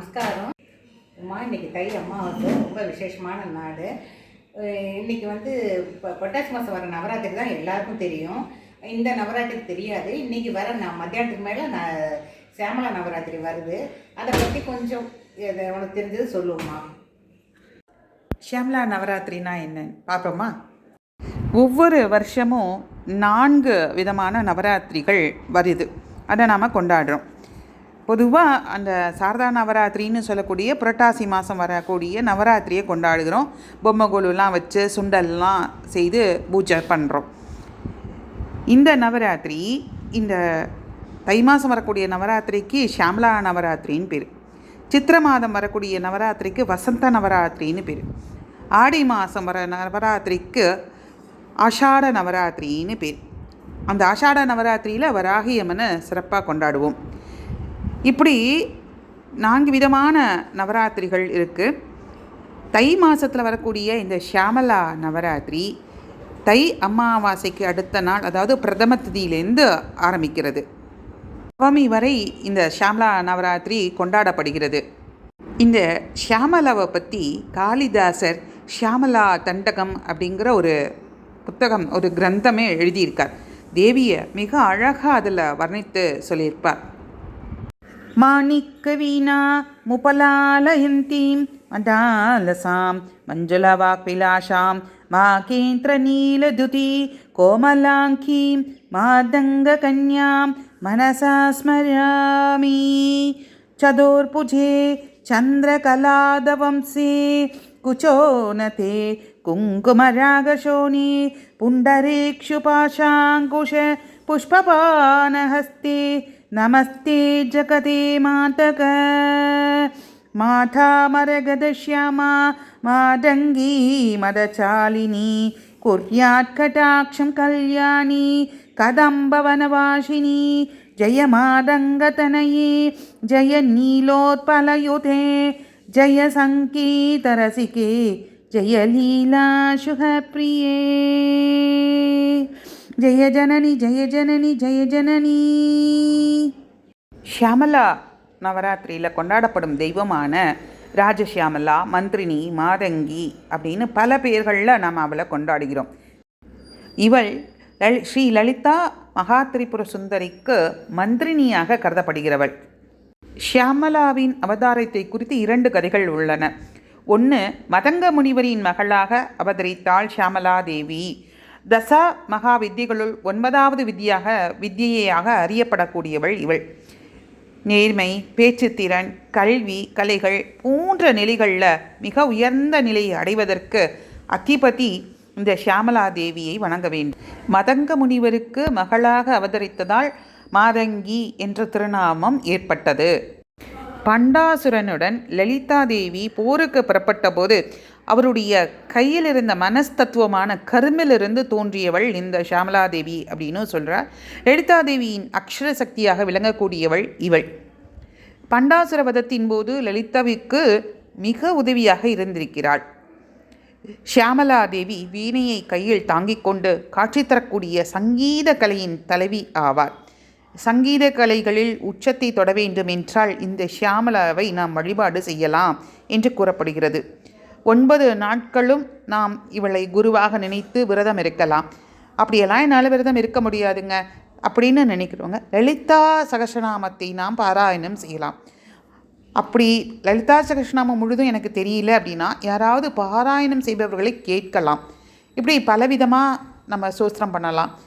நமஸ்காரம். அம்மா இன்னைக்கு தை அம்மாவுக்கு ரொம்ப விசேஷமான நாடு இன்றைக்கி இன்னைக்கு வந்து இப்போ பொட்டாசி மாதம் வர நவராத்திரி தான் எல்லாருக்கும் தெரியும். இந்த நவராத்திரி தெரியாது. இன்னைக்கு வர நான் மத்தியானத்துக்கு மேலே நான் சேமலா நவராத்திரி வருது. அதை பற்றி கொஞ்சம் இதை உனக்கு தெரிஞ்சது சொல்லுவோம்மா. ஷியாம்லா நவராத்திரினா என்னன்னு பார்ப்போமா ஒவ்வொரு வருஷமும் நான்கு விதமான நவராத்திரிகள் வருது. அதை நாம் கொண்டாடுறோம். பொதுவாக அந்த சாரதா நவராத்திரின்னு சொல்லக்கூடிய புரட்டாசி மாதம் வரக்கூடிய நவராத்திரியை கொண்டாடுகிறோம். பொம்மை கோலுலாம் வச்சு சுண்டல்லாம் செய்து பூஜை பண்ணுறோம் இந்த நவராத்திரி இந்த தை மாதம் வரக்கூடிய நவராத்திரிக்கு ஷியாமலா நவராத்திரின்னு பேர். சித்திர மாதம் வரக்கூடிய நவராத்திரிக்கு வசந்த நவராத்திரின்னு பேர். ஆடி மாதம் வர நவராத்திரிக்கு ஆஷாட நவராத்திரின்னு பேர். அந்த ஆஷாட நவராத்திரியில் வராகி அம்மனை சிறப்பாக கொண்டாடுவோம். இப்படி நான்கு விதமான நவராத்திரிகள் இருக்குது தை மாதத்தில் வரக்கூடிய இந்த ஷியாமலா நவராத்திரி தை அமாவாசைக்கு அடுத்த நாள் அதாவது பிரதம திதியிலேருந்து ஆரம்பிக்கிறது. நவமி வரை இந்த ஷியாமலா நவராத்திரி கொண்டாடப்படுகிறது. இந்த ஷியாமலாவை பற்றி காளிதாசர் ஷியாமலா தண்டகம் அப்படிங்கிற ஒரு புத்தகம் ஒரு கிரந்தமே எழுதியிருக்கார். தேவியை மிக அழகாக அதில் வர்ணித்து சொல்லியிருப்பார். माणिक्यवीणामुपलालयन्तीं मदालसां मञ्जुलावाक्विलाषां वाकेन्द्रनीलदुती कोमलाङ्कीं मादङ्गकन्यां मनसा स्मरामि। चतुर्भुजे चन्द्रकलादवंसे कुचोनते कुङ्कुमरागशोने पुण्डरेक्षुपाशाङ्कुश पुष्पपानहस्ते नमस्ते जगते मातक। माठामरगदश्यामा मादङ्गी मदचालिनी, कुर्यात् कटाक्षं कल्याणी, कदम्बवनवासिनी, जय मादङ्गतनये जय नीलोत्पलयुते जय सङ्गीतरसिके, जय लीलाशुभप्रिये। ஜெய ஜனனி ஜெய ஜனனி ஜெய ஜனனி. ஷியாமலா நவராத்திரியில் கொண்டாடப்படும் தெய்வமான ராஜஷியாமலா மந்திரினி மாதங்கி அப்படின்னு பல பெயர்களில் நாம் அவளை கொண்டாடுகிறோம். இவள் லல் ஸ்ரீ லலிதா மகாத்ரிபுர சுந்தரிக்கு மந்திரினியாக கருதப்படுகிறவள். ஷியாமலாவின் அவதாரத்தை குறித்து இரண்டு கதைகள் உள்ளன. ஒன்று மதங்க முனிவரின் மகளாக அவதரித்தாள் ஷியாமலா தேவி தசா மகா வித்திகளுள் ஒன்பதாவது வித்தியாக வித்தியையாக அறியப்படக்கூடியவள் இவள். நேர்மை பேச்சுத்திறன் கல்வி கலைகள் போன்ற நிலைகளில் மிக உயர்ந்த நிலையை அடைவதற்கு அத்திபதி இந்த ஷியாமலா தேவியை வணங்க வேண்டும். மதங்க முனிவருக்கு மகளாக அவதரித்ததால் மாதங்கி என்ற திருநாமம் ஏற்பட்டது. பண்டாசுரனுடன் லலிதா தேவி போருக்கு புறப்பட்ட போது அவருடைய கையில் இருந்த மனஸ்தத்துவமான கருமிலிருந்து தோன்றியவள் இந்த ஷாமலா தேவி அப்படின்னு சொல்கிறார் லலிதா தேவியின் அக்ஷர சக்தியாக விளங்கக்கூடியவள் இவள். பண்டாசுர வதத்தின் போது லலிதாவிற்கு மிக உதவியாக இருந்திருக்கிறாள். ஷியாமலா தேவி வீணையை கையில் தாங்கிக் கொண்டு காட்சி தரக்கூடிய சங்கீத கலையின் தலைவி ஆவார். சங்கீத கலைகளில் உச்சத்தை தொட வேண்டும் என்றால் இந்த ஷியாமலாவை நாம் வழிபாடு செய்யலாம் என்று கூறப்படுகிறது. ஒன்பது நாட்களும் நாம் இவளை குருவாக நினைத்து விரதம் இருக்கலாம். அப்படியெல்லாம் என்னால் விரதம் இருக்க முடியாதுங்க. அப்படின்னு நினைக்கிறவங்க லலிதா சகசநாமத்தை நாம் பாராயணம் செய்யலாம். அப்படி லலிதா சகசநாமம் முழுதும் எனக்கு தெரியல அப்படின்னா யாராவது பாராயணம் செய்பவர்களை கேட்கலாம். இப்படி பலவிதமாக நம்ம சோஸ்திரம் பண்ணலாம்.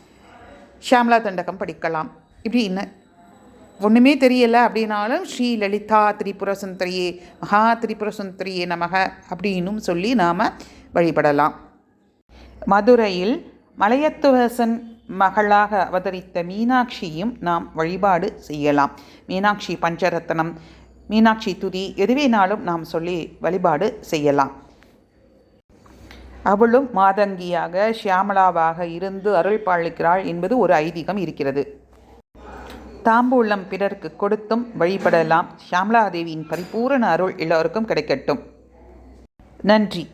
ஷியாமலா தண்டகம் படிக்கலாம். இப்படி என்ன ஒன்றுமே தெரியலை அப்படின்னாலும் ஸ்ரீ லலிதா திரிபுர சுந்தரியே மகா திரிபுர சுந்தரியே நமக அப்படின்னும் சொல்லி நாம் வழிபடலாம். மதுரையில் மலையத்துவசன் மகளாக அவதரித்த மீனாட்சியும் நாம் வழிபாடு செய்யலாம். மீனாட்சி பஞ்சரத்னம் மீனாட்சி துதி எதுவேனாலும் நாம் சொல்லி வழிபாடு செய்யலாம். அவளும் மாதங்கியாக ஷியாமலாவாக இருந்து அருள் பாலிக்கிறாள் என்பது ஒரு ஐதீகம் இருக்கிறது. தாம்பூலம் பிறருக்கு கொடுத்தும் வழிபடலாம். ஷியாமலாதேவியின் பரிபூரண அருள் எல்லோருக்கும் கிடைக்கட்டும். நன்றி.